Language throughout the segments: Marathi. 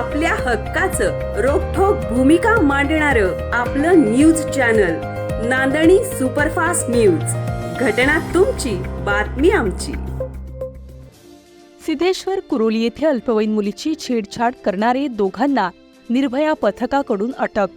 आपल्या हक्काचं रोखोक भूमिका मांडणार आपलं न्यूज चॅनल नांदणी सुपरफास्ट न्यूज. घटना तुमची बातमी आमची. सिद्धेश्वर कुरोली येथे अल्पवयीन मुलीची छेडछाड करणारे दोघांना निर्भया पथकाकडून अटक.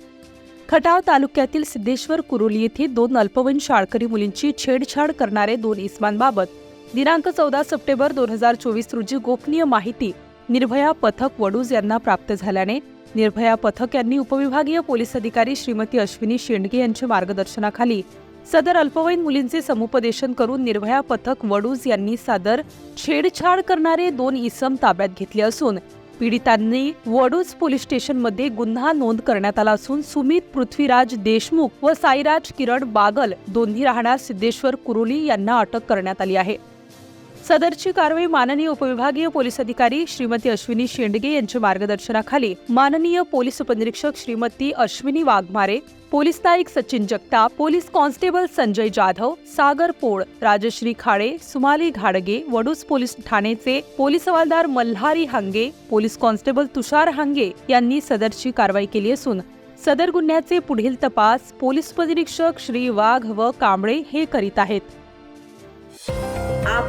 खटाव तालुक्यातील सिद्धेश्वर कुरोली येथे दोन अल्पवयीन शाळकरी मुलींची छेडछाड करणारे दोन इसमांबाबत दिनांक चौदा सप्टेंबर दोन हजार चोवीस रोजी गोपनीय माहिती निर्भया पथक वडूज यांना प्राप्त झाल्याने निर्भया पथक यांनी उपविभागीय पोलीस अधिकारी श्रीमती अश्विनी शेंडगे यांच्या मार्गदर्शनाखाली सदर अल्पवयीन मुलींचे समुपदेशन करून निर्भया पथक वडूज यांनी सादर छेडछाड करणारे दोन इसम ताब्यात घेतले असून पीडितांनी वडूज पोलीस स्टेशनमध्ये गुन्हा नोंद करण्यात आला असून सुमित पृथ्वीराज देशमुख व साईराज किरण बागल दोन्ही राहणार सिद्धेश्वर कुरोली यांना अटक करण्यात आली आहे. सदरची कारवाई माननीय उपविभागीय पोलीस अधिकारी श्रीमती अश्विनी शेंडगे यांच्या मार्गदर्शनाखाली माननीय पोलीस उपनिरीक्षक Shrimati Ashwini Waghmare police Naik Sachin Jagtap police constable Sanjay Jadhav Sagar Pol Rajashri Khade Sumali घाडगे वडूस पोलीस ठाणेचे पोलीस हवालदार मल्हारी हांगे पोलीस कॉन्स्टेबल तुषार हांगे यांनी सदरची कारवाई केली असून सदर गुन्ह्याचे पुढील तपास पोलीस उपनिरीक्षक श्री वाघ व कांबळे हे करीत आहेत.